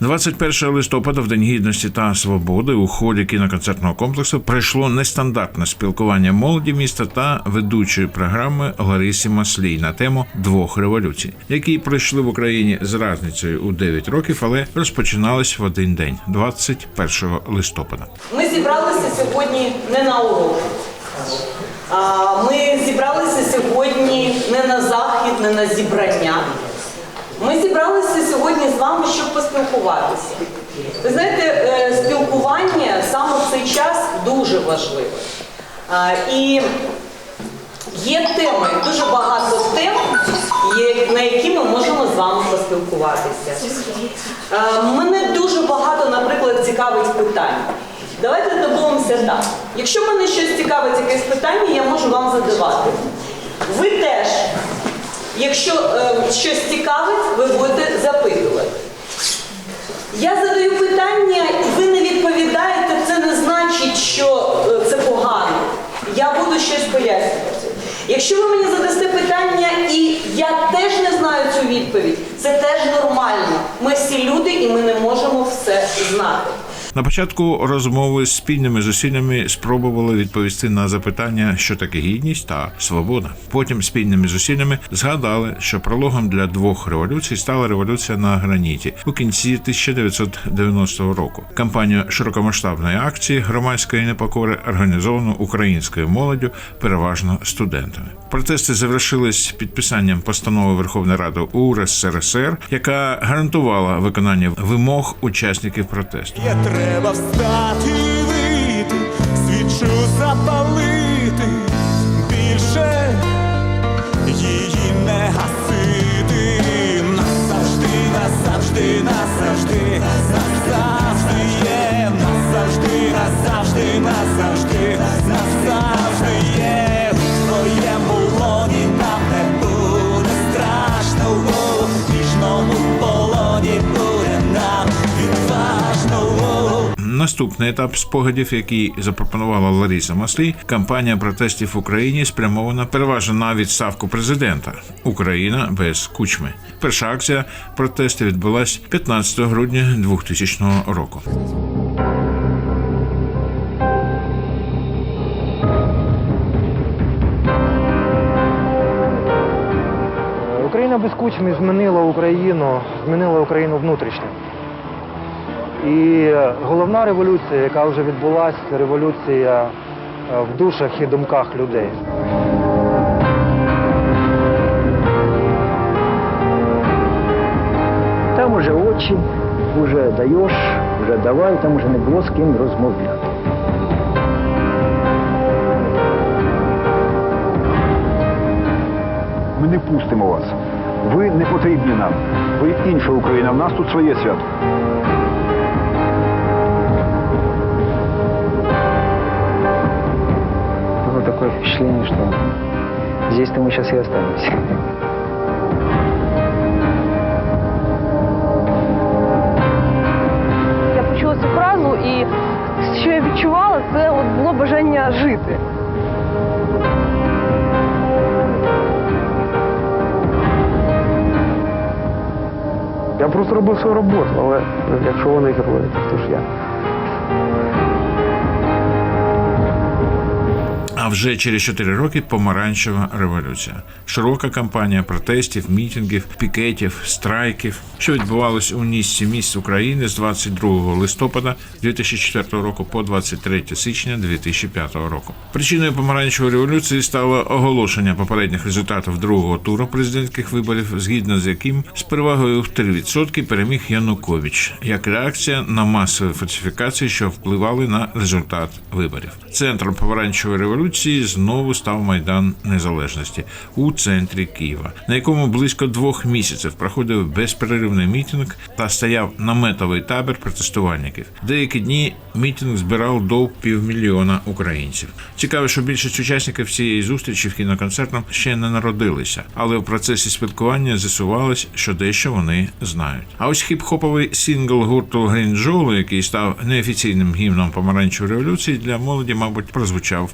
21 листопада, в День гідності та свободи, у ході кіноконцертного комплексу пройшло нестандартне спілкування молоді міста та ведучої програми Ларисі Маслій на тему двох революцій, які пройшли в Україні з разницею у 9 років, але розпочинались в один день, 21 листопада. Ми зібралися сьогодні не на урок. Ми зібралися сьогодні не на захід, не на зібрання. Ми зібралися сьогодні з вами, щоб поспілкуватися. Ви знаєте, е, спілкування саме в цей час дуже важливе. І є теми, дуже багато тем, на які ми можемо з вами поспілкуватися. Мене дуже багато, наприклад, цікавить питань. Давайте домовимося так. Якщо мене щось цікавить, якесь питання, я можу вам задавати. Ви теж, якщо е, щось цікавить, ви будете запитувати. Я задаю питання, і ви не відповідаєте, це не значить, що е, це погано. Я буду щось пояснювати. Якщо ви мені задасте питання, і я теж не знаю цю відповідь, це теж нормально. Ми всі люди, і ми не можемо все знати. На початку розмови з спільними зусиллями спробували відповісти на запитання, що таке гідність та свобода. Потім спільними зусиллями згадали, що прологом для двох революцій стала революція на граніті у кінці 1990 року. Кампанію широкомасштабної акції громадської непокори організовано українською молоддю, переважно студентами. Протести завершились підписанням постанови Верховної Ради УРСРСР, яка гарантувала виконання вимог учасників протесту. Треба встати вийти, свічу запалити, Наступний етап спогадів, який запропонувала Лариса Маслій, кампанія протестів в Україні спрямована переважно на відставку президента Україна без кучми. Перша акція протесту відбулась 15 грудня 2000 року. Україна без кучми змінила Україну, змінила Україну внутрішньо. І головна революція, яка вже відбулася, це революція е, в душах і думках людей. Там уже очі, вже даєш, вже давай, там вже не було з ким розмовляти. Ми не пустимо вас. Ви не потрібні нам. Ви інша Україна. В нас тут своє свято. такое впечатление, что здесь-то мы сейчас и останемся. Я почула цю фразу, і що я відчувала, це от було бажання жити. Я просто робив свою роботу, але якщо вони герої, то хто ж я? Вже через 4 роки помаранчева революція. Широка кампанія протестів, мітингів, пікетів, страйків, що відбувалось у низці місць України з 22 листопада 2004 року по 23 січня 2005 року. Причиною помаранчевої революції стало оголошення попередніх результатів другого туру президентських виборів, згідно з яким з перевагою в 3% переміг Янукович, як реакція на масові фальсифікації, що впливали на результат виборів. Центром помаранчевої революції знову став майдан незалежності у центрі Києва, на якому близько двох місяців проходив безперервний мітинг та стояв наметовий табір протестувальників. Деякі дні мітинг збирав до півмільйона українців. Цікаво, що більшість учасників цієї зустрічі в кіноконцертом ще не народилися, але в процесі спілкування з'ясувалось, що дещо вони знають. А ось хіп-хоповий сингл гурту Joel, який став неофіційним гімном помаранчевої революції, для молоді, мабуть, прозвучав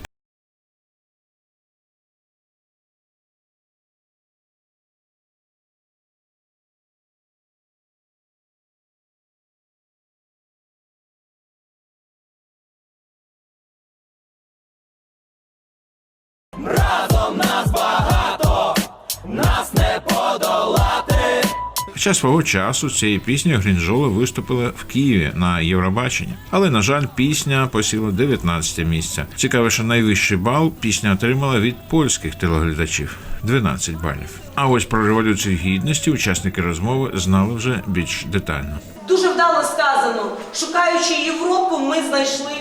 Хоча свого часу цією піснею Грінжоли виступили в Києві на Євробаченні. Але, на жаль, пісня посіла 19 місце. Цікаво, що найвищий бал пісня отримала від польських телеглядачів 12 балів. А ось про революцію гідності учасники розмови знали вже більш детально. Дуже вдало сказано, шукаючи Європу, ми знайшли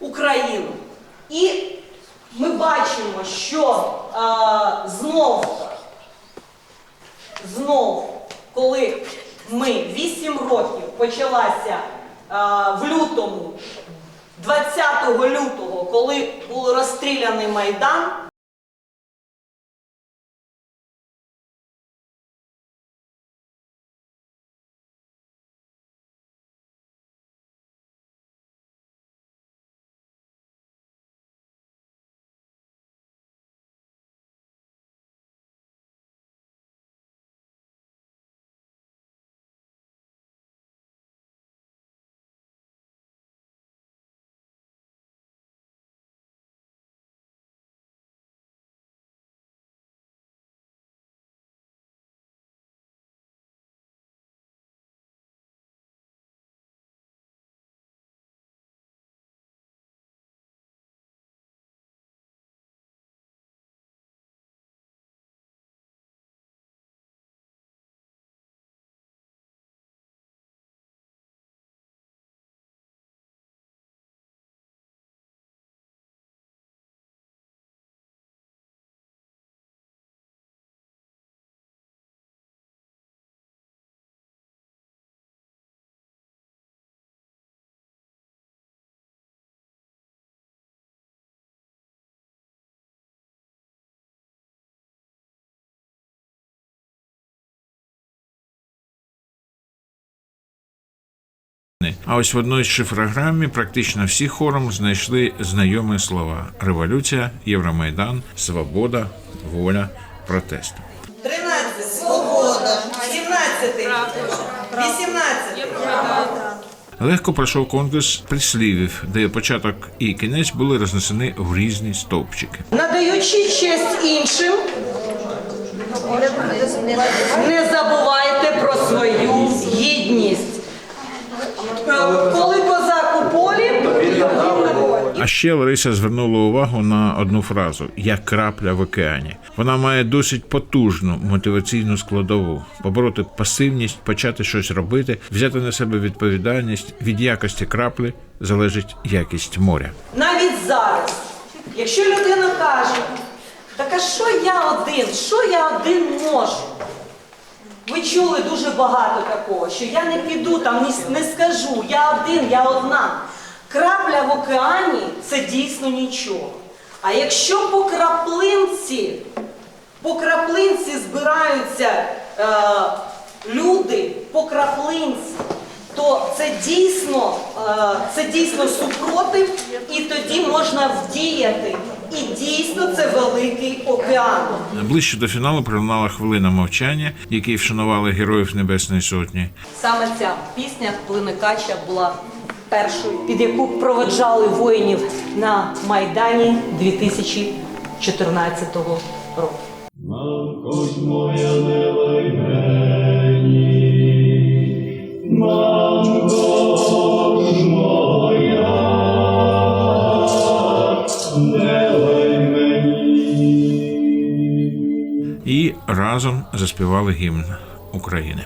Україну. І ми бачимо, що а, знов, знов, коли ми 8 років почалася а, в лютому, 20 лютого, коли був розстріляний Майдан, А ось в одній шифрограмі практично всі хором знайшли знайомі слова: революція, Євромайдан, свобода, воля, протест. 13 свобода, 17 18 Легко пройшов конкурс прислівів, де початок і кінець були рознесені в різні стовпчики. Надаючи честь іншим, не забувайте про свою гідність. Коли козак у полі, А ще Лариса звернула увагу на одну фразу як крапля в океані. Вона має досить потужну мотиваційну складову побороти пасивність, почати щось робити, взяти на себе відповідальність. Від якості краплі залежить якість моря. навіть зараз, якщо людина каже, так а що я один, що я один можу? Ви чули дуже багато такого, що я не піду там, не скажу, я один, я одна. Крапля в океані це дійсно нічого. А якщо по краплинці, по краплинці збираються е, люди, по краплинці, то це дійсно, е, це дійсно супротив, і тоді можна вдіяти. І дійсно це великий океан. Ближче до фіналу пролунала хвилина мовчання, який вшанували героїв Небесної Сотні. Саме ця пісня Плиникача була першою, під яку проведжали воїнів на Майдані 2014 року. І разом заспівали гімн України.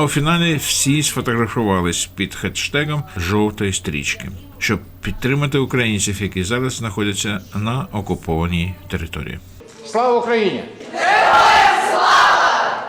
А у фіналі всі сфотографувались під хештегом жовтої стрічки, щоб підтримати українців, які зараз знаходяться на окупованій території. Слава Україні!